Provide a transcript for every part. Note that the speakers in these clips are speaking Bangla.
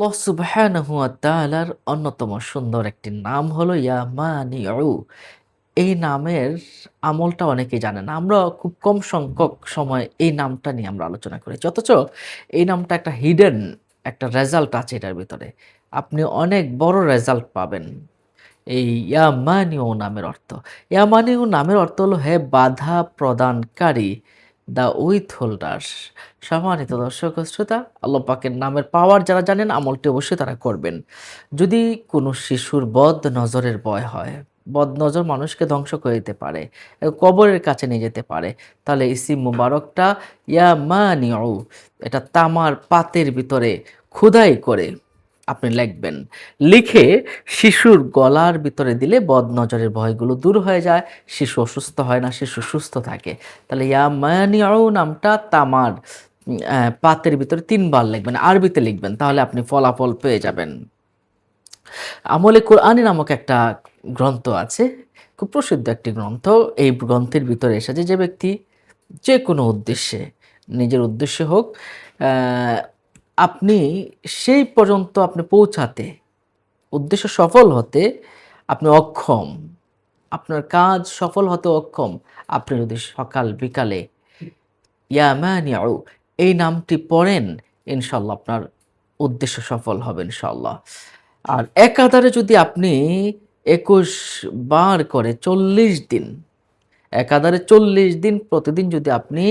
আল্লাহ সুবহানাহু ওয়া তাআলার অন্যতম সুন্দর একটি নাম হলো ইয়া মানিউ। এই নামের আমলটা অনেকেই জানে না। আমরা খুব কম সংখ্যক সময় এই নামটা নিয়ে আমরা আলোচনা করেছি। অথচ এই নামটা একটা হিডেন একটা রেজাল্ট আছে এটার ভিতরে। আপনি অনেক বড় রেজাল্ট পাবেন। এই ইয়া মানিউ নামের অর্থ। ইয়া মানিউ নামের অর্থ হলো হে বাধা প্রদানকারী, দ্য উইথ হোল্ডার। সম্মানিত দর্শক শ্রোতা, আল্লাহ পাকের নামের পাওয়ার যারা জানেন আমলটি অবশ্যই তারা করবেন। যদি কোনো শিশুর বদ নজরের ভয় হয়, বদ নজর মানুষকে ধ্বংস করে দিতে পারে, কবরের কাছে নিয়ে যেতে পারে, তাহলে ইসিম মুবারকটা ইয়া মানিউ এটা তামার পাতের ভিতরে খোদাই করে আপনি লিখবেন। লিখে শিশুর গলার ভিতরে দিলে বদ নজরের ভয়গুলো দূর হয়ে যায়, শিশু অসুস্থ হয় না, শিশু সুস্থ থাকে। তাহলে ইয়া মানিউ নামটা তামার পাতের ভিতরে তিনবার লিখবেন, আরবিতে লিখবেন। তাহলে আপনি ফলাফল পেয়ে যাবেন। আমলে কোরআনী নামক একটা গ্রন্থ আছে। খুব প্রসিদ্ধ একটি গ্রন্থ। এই গ্রন্থের ভিতরে এসেছে যে ব্যক্তি যে কোনো উদ্দেশ্যে, নিজের উদ্দেশ্যে হোক, আপনি সেই পর্যন্ত আপনি পৌঁছাতে, উদ্দেশ্য সফল হতে আপনি অক্ষম। আপনার কাজ সফল হতে অক্ষম। আপনি যদি সকাল বিকালে ইয়া মানিউ এই নামটি পড়েন, ইনশাল্লাহ আপনার উদ্দেশ্য সফল হবে ইনশাল্লাহ আর একাধারে যদি আপনি ২১ বার করে ৪০ দিন, একাধারে ৪০ দিন প্রতিদিন যদি আপনি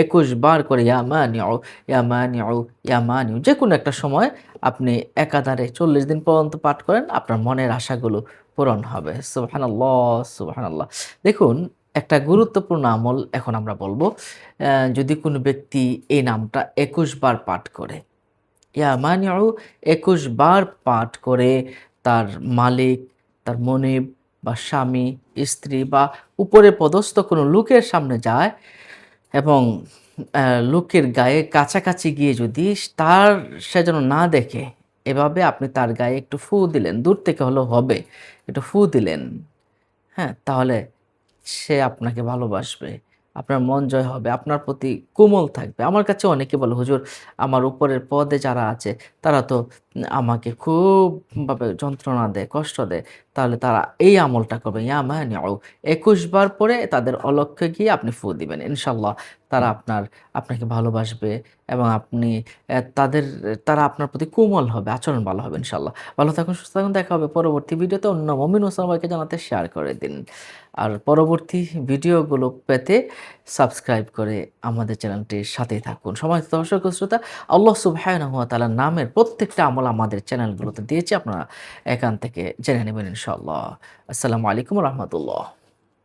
২১ বার করে ইয়া মানিউ, ইয়া মানিউ, ইয়া মানিউ যেকোনো একটা সময় আপনি একাধারে ৪০ দিন পর্যন্ত পাঠ করেন, আপনার মনের আশাগুলো পূরণ হবে। সুবহানাল্লাহ, সুবহানাল্লাহ। দেখুন একটা গুরুত্বপূর্ণ আমল এখন আমরা বলব যদি কোনো ব্যক্তি এই নামটা ২১ বার পাঠ করে, ইয়া মানিউ ২১ বার পাঠ করে তার মালিক, তার মনিব বা স্বামী, স্ত্রী বা উপরে পদস্থ কোনো লোকের সামনে যায় এবং লোকের গায়ে কাছাকাছি গিয়ে যদি তার সে যেন না দেখে, এভাবে আপনি তার গায়ে একটু ফু দিলেন, দূর থেকে হলেও হবে। একটু ফু দিলেন, হ্যাঁ? তাহলে সে আপনাকে ভালোবাসবে। আপনার মন জয় হবে, আপনার প্রতি কোমল থাকবে। আমার কাছে অনেকে বলে, "হুজুর আমার উপরের পদে যারা আছে তারা তো আমাকে খুবভাবে যন্ত্রণা দেয়, কষ্ট দেয়।" তাহলে তারা এই আমলটা করবে। ইয়া মানিউ ২১ বার পরে তাদের অলক্ষ্যে গিয়ে আপনি ফু দিবেন। ইনশাআল্লাহ তারা আপনার আপনাকে ভালোবাসবে এবং আপনি তাদের তারা আপনার প্রতি কোমল হবে, আচরণ ভালো হবে ইনশাল্লাহ ভালো থাকুন, সুস্থ থাকুন। দেখা হবে পরবর্তী ভিডিওতে। অন্য মমিন মুসলমান ভাইকে জানাতে শেয়ার করে দিন। আর পরবর্তী ভিডিওগুলো পেতে সাবস্ক্রাইব করে আমাদের চ্যানেলটির সাথেই থাকুন। সম্মানিত দর্শক শ্রোতা, আল্লাহ সুবহানাহু ওয়া তাআলার নামের প্রত্যেকটা আমল আমাদের চ্যানেলগুলোতে দিয়েছি। আপনারা এখান থেকে জেনে নেবেন ইনশাআল্লাহ। আসসালামু আলাইকুম রাহমাতুল্লাহ।